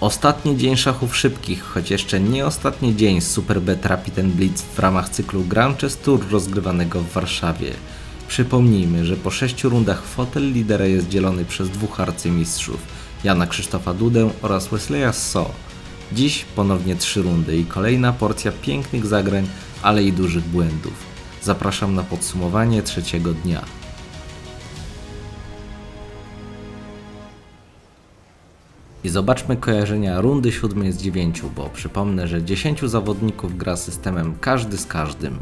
Ostatni dzień szachów szybkich, choć jeszcze nie ostatni dzień Super Bet Rapid Blitz w ramach cyklu Grand Chess Tour rozgrywanego w Warszawie. Przypomnijmy, że po sześciu rundach fotel lidera jest dzielony przez dwóch arcymistrzów, Jana Krzysztofa Dudę oraz Wesleya So. Dziś ponownie trzy rundy i kolejna porcja pięknych zagrań, ale i dużych błędów. Zapraszam na podsumowanie trzeciego dnia. I zobaczmy kojarzenia rundy siódmej z dziewięciu, bo przypomnę, że 10 zawodników gra systemem każdy z każdym.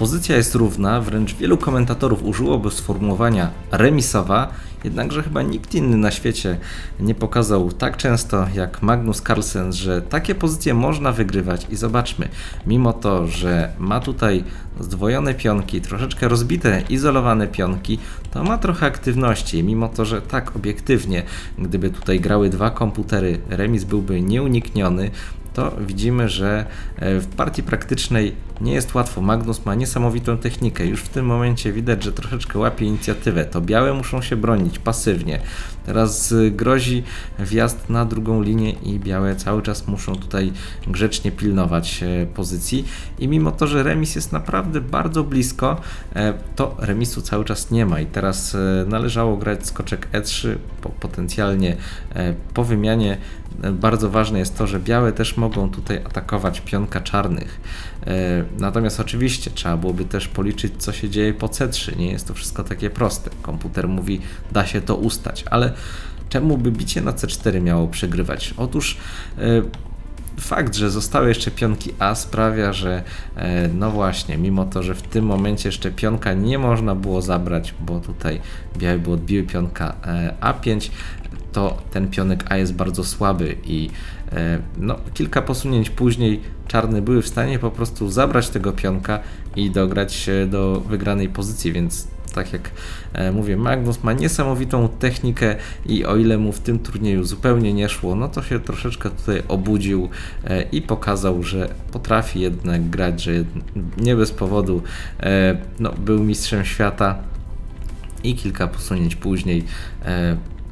Pozycja jest równa, wręcz wielu komentatorów użyłoby sformułowania remisowa, jednakże chyba nikt inny na świecie nie pokazał tak często jak Magnus Carlsen, że takie pozycje można wygrywać i zobaczmy, mimo to, że ma tutaj zdwojone pionki, troszeczkę rozbite, izolowane pionki, to ma trochę aktywności, mimo to, że tak obiektywnie, gdyby tutaj grały dwa komputery, remis byłby nieunikniony, to widzimy, że e, w partii praktycznej nie jest łatwo. Magnus ma niesamowitą technikę. Już w tym momencie widać, że troszeczkę łapie inicjatywę. To białe muszą się bronić pasywnie. Teraz y, grozi wjazd na drugą linię i białe cały czas muszą tutaj grzecznie pilnować e, pozycji. I mimo to, że remis jest naprawdę bardzo blisko, e, to remisu cały czas nie ma. I teraz należało grać skoczek E3 potencjalnie po wymianie bardzo ważne jest to, że białe też mogą tutaj atakować pionka czarnych. E, natomiast oczywiście trzeba byłoby też policzyć, co się dzieje po C3. Nie jest to wszystko takie proste. Komputer mówi, da się to ustać, ale czemu by bicie na C4 miało przegrywać? Otóż e, fakt, że zostały jeszcze pionki A sprawia, że e, no właśnie, mimo to, że w tym momencie jeszcze pionka nie można było zabrać, bo tutaj białe by odbiły pionka A5, to ten pionek A jest bardzo słaby i e, no, kilka posunięć później czarne były w stanie po prostu zabrać tego pionka i dograć się do wygranej pozycji, więc tak jak e, mówię, Magnus ma niesamowitą technikę i o ile mu w tym turnieju zupełnie nie szło, no to się troszeczkę tutaj obudził e, i pokazał, że potrafi jednak grać, że nie bez powodu no, był mistrzem świata i kilka posunięć później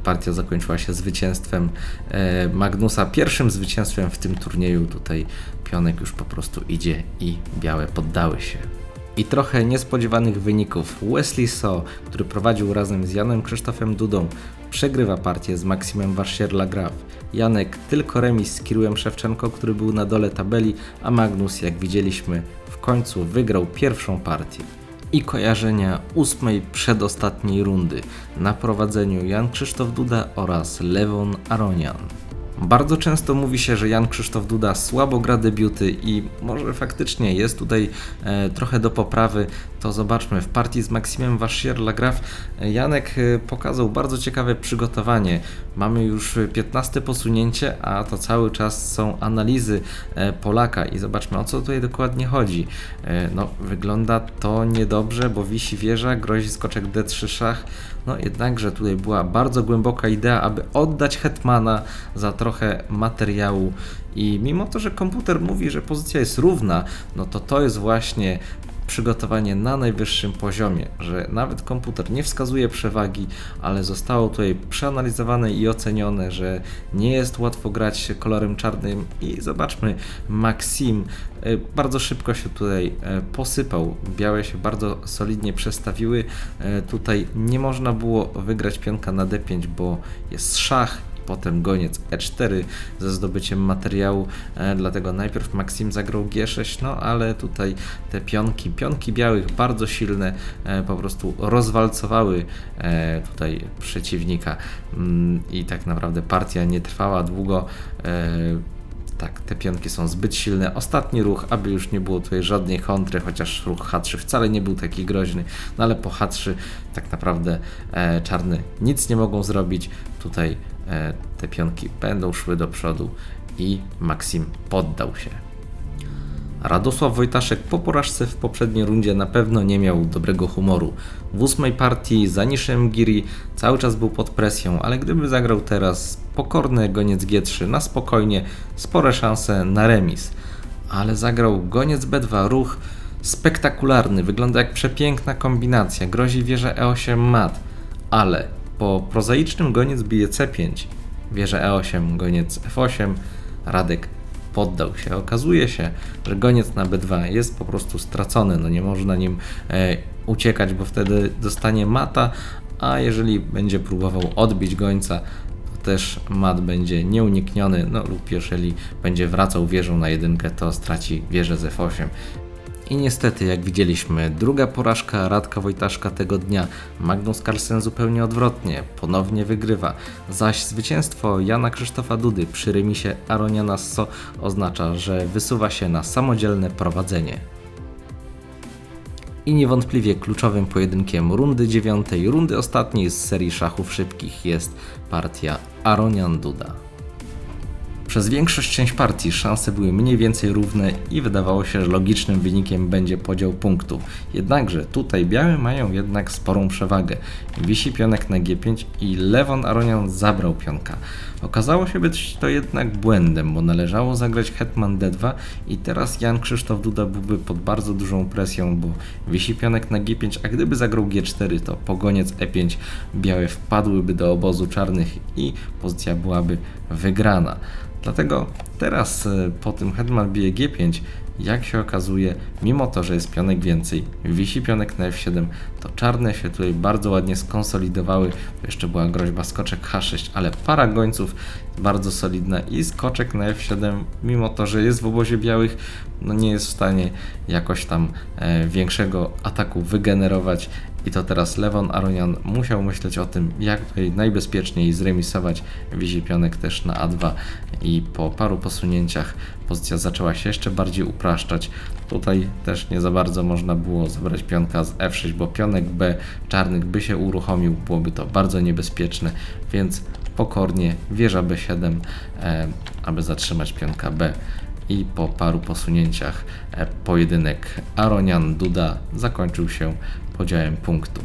partia zakończyła się zwycięstwem e, Magnusa, pierwszym zwycięstwem w tym turnieju. Tutaj pionek już po prostu idzie i białe poddały się. I trochę niespodziewanych wyników. Wesley So, który prowadził razem z Janem Krzysztofem Dudą, przegrywa partię z Maksimem Warsierla-Graf. Janek tylko remis z Kirujem Szewczenko, który był na dole tabeli, a Magnus, jak widzieliśmy, w końcu wygrał pierwszą partię i kojarzenia ósmej przedostatniej rundy na prowadzeniu Jan Krzysztof Duda oraz Lewon Aronian. Bardzo często mówi się, że Jan Krzysztof Duda słabo gra debiuty i może faktycznie jest tutaj e, trochę do poprawy. To zobaczmy, w partii z Maksimem Warsierla-Graf e, Janek e, pokazał bardzo ciekawe przygotowanie. Mamy już 15 posunięcie, a to cały czas są analizy Polaka i zobaczmy o co tutaj dokładnie chodzi. No, wygląda to niedobrze, bo wisi wieża, grozi skoczek D3 szach. No jednakże tutaj była bardzo głęboka idea, aby oddać hetmana za trochę materiału. I mimo to, że komputer mówi, że pozycja jest równa, no to to jest właśnie przygotowanie na najwyższym poziomie, że nawet komputer nie wskazuje przewagi, ale zostało tutaj przeanalizowane i ocenione, że nie jest łatwo grać kolorem czarnym. I zobaczmy, Maxim e, bardzo szybko się tutaj e, posypał, białe się bardzo solidnie przestawiły, e, tutaj nie można było wygrać pionka na d5, bo jest szach potem goniec E4 ze zdobyciem materiału, e, dlatego najpierw Maxim zagrał G6, no ale tutaj te pionki, pionki białych bardzo silne, e, po prostu rozwalcowały e, tutaj przeciwnika mm, i tak naprawdę partia nie trwała długo. Tak, te pionki są zbyt silne. Ostatni ruch, aby już nie było tutaj żadnej kontry, chociaż ruch H3 wcale nie był taki groźny, no ale po H3 tak naprawdę e, czarne nic nie mogą zrobić. Tutaj te pionki będą szły do przodu i Maxim poddał się. Radosław Wojtaszek po porażce w poprzedniej rundzie na pewno nie miał dobrego humoru. W ósmej partii za niszem Giri cały czas był pod presją, ale gdyby zagrał teraz pokorny goniec G3 na spokojnie, spore szanse na remis. Ale zagrał goniec B2, ruch spektakularny, wygląda jak przepiękna kombinacja, grozi wieża E8 mat, ale po prozaicznym goniec bije C5 wieża E8, goniec F8, Radek poddał się. Okazuje się, że goniec na B2 jest po prostu stracony, no nie można nim e, uciekać, bo wtedy dostanie mata, a jeżeli będzie próbował odbić gońca, to też mat będzie nieunikniony, no lub jeżeli będzie wracał wieżą na jedynkę, to straci wieżę z F8. I niestety, jak widzieliśmy, druga porażka Radka Wojtaszka tego dnia. Magnus Carlsen zupełnie odwrotnie, ponownie wygrywa. Zaś zwycięstwo Jana Krzysztofa Dudy przy remisie Aronia Nasso oznacza, że wysuwa się na samodzielne prowadzenie. I niewątpliwie kluczowym pojedynkiem rundy dziewiątej, rundy ostatniej z serii szachów szybkich jest partia Aronian Duda. Przez większość część partii szanse były mniej więcej równe i wydawało się, że logicznym wynikiem będzie podział punktów. Jednakże tutaj białe mają jednak sporą przewagę. Wisi pionek na G5 i Lewon Aronian zabrał pionka. Okazało się być to jednak błędem, bo należało zagrać hetman D2 i teraz Jan Krzysztof Duda byłby pod bardzo dużą presją, bo wisi pionek na G5, a gdyby zagrał G4 to pogoniec E5 białe wpadłyby do obozu czarnych i pozycja byłaby wygrana. Dlatego teraz e, po tym hetman bije G5, jak się okazuje, mimo to, że jest pionek więcej, wisi pionek na F7, to czarne się tutaj bardzo ładnie skonsolidowały. Jeszcze była groźba skoczek H6, ale para gońców bardzo solidna i skoczek na F7, mimo to, że jest w obozie białych, no nie jest w stanie jakoś tam e, większego ataku wygenerować. I to teraz Lewon Aronian musiał myśleć o tym, jak najbezpieczniej zremisować. Wisi pionek też na A2 i po paru posunięciach pozycja zaczęła się jeszcze bardziej upraszczać. Tutaj też nie za bardzo można było zabrać pionka z F6, bo pionek B czarnych by się uruchomił, byłoby to bardzo niebezpieczne, więc pokornie wieża B7, e, aby zatrzymać pionka B i po paru posunięciach e, pojedynek Aronian-Duda zakończył się podziałem punktu.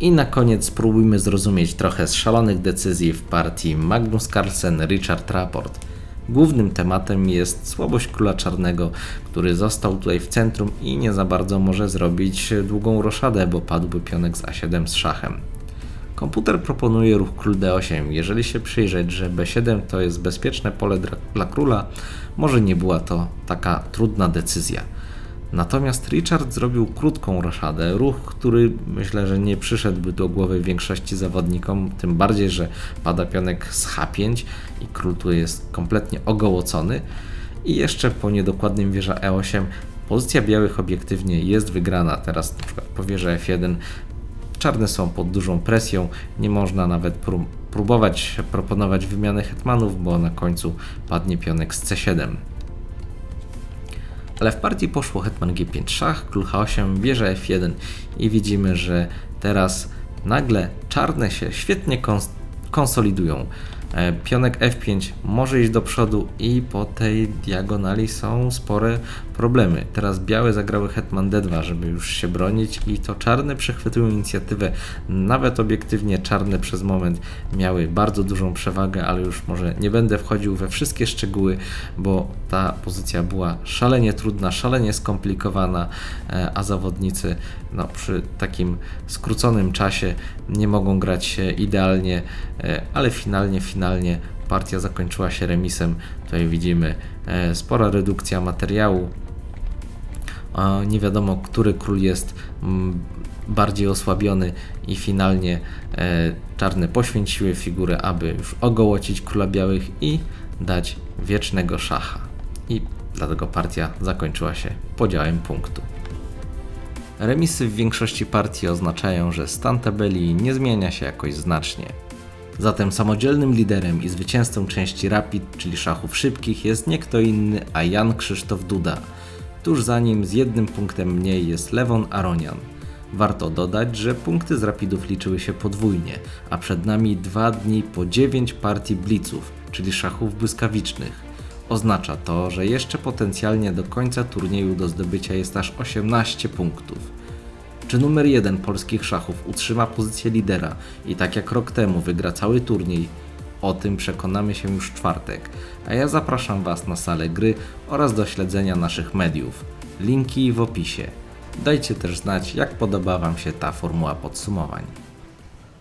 I na koniec spróbujmy zrozumieć trochę z szalonych decyzji w partii Magnus Carlsen, Richard Rapport. Głównym tematem jest słabość króla czarnego, który został tutaj w centrum i nie za bardzo może zrobić długą roszadę, bo padłby pionek z A7 z szachem. Komputer proponuje ruch król d8. Jeżeli się przyjrzeć, że b7 to jest bezpieczne pole dla króla, może nie była to taka trudna decyzja. Natomiast Richard zrobił krótką roszadę, ruch, który myślę, że nie przyszedłby do głowy większości zawodnikom, tym bardziej, że pada pionek z H5 i król tu jest kompletnie ogołocony. I jeszcze po niedokładnym wieża E8 pozycja białych obiektywnie jest wygrana. Teraz na przykład po wieży F1 czarne są pod dużą presją, nie można nawet próbować proponować wymiany hetmanów, bo na końcu padnie pionek z C7. Ale w partii poszło hetman G5 szach, król H8, wieża F1 i widzimy, że teraz nagle czarne się świetnie konsolidują. E, pionek F5 może iść do przodu i po tej diagonali są spore problemy. Teraz białe zagrały hetman D2, żeby już się bronić i to czarne przechwytują inicjatywę. Nawet obiektywnie czarne przez moment miały bardzo dużą przewagę, ale już może nie będę wchodził we wszystkie szczegóły, bo ta pozycja była szalenie trudna, szalenie skomplikowana, e, a zawodnicy no, przy takim skróconym czasie nie mogą grać idealnie, e, ale finalnie, finalnie partia zakończyła się remisem. Tutaj widzimy e, spora redukcja materiału. Nie wiadomo, który król jest mm, bardziej osłabiony i finalnie e, czarne poświęciły figurę, aby już ogołocić króla białych i dać wiecznego szacha. I dlatego partia zakończyła się podziałem punktu. Remisy w większości partii oznaczają, że stan tabeli nie zmienia się jakoś znacznie. Zatem samodzielnym liderem i zwycięzcą części Rapid, czyli szachów szybkich, jest nie kto inny, a Jan Krzysztof Duda. Tuż za nim z jednym punktem mniej jest Lewon Aronian. Warto dodać, że punkty z Rapidów liczyły się podwójnie, a przed nami dwa dni po 9 partii blitzów, czyli szachów błyskawicznych. Oznacza to, że jeszcze potencjalnie do końca turnieju do zdobycia jest aż 18 punktów. Czy numer jeden polskich szachów utrzyma pozycję lidera i tak jak rok temu wygra cały turniej? O tym przekonamy się już w czwartek, a ja zapraszam Was na salę gry oraz do śledzenia naszych mediów. Linki w opisie. Dajcie też znać, jak podoba Wam się ta formuła podsumowań.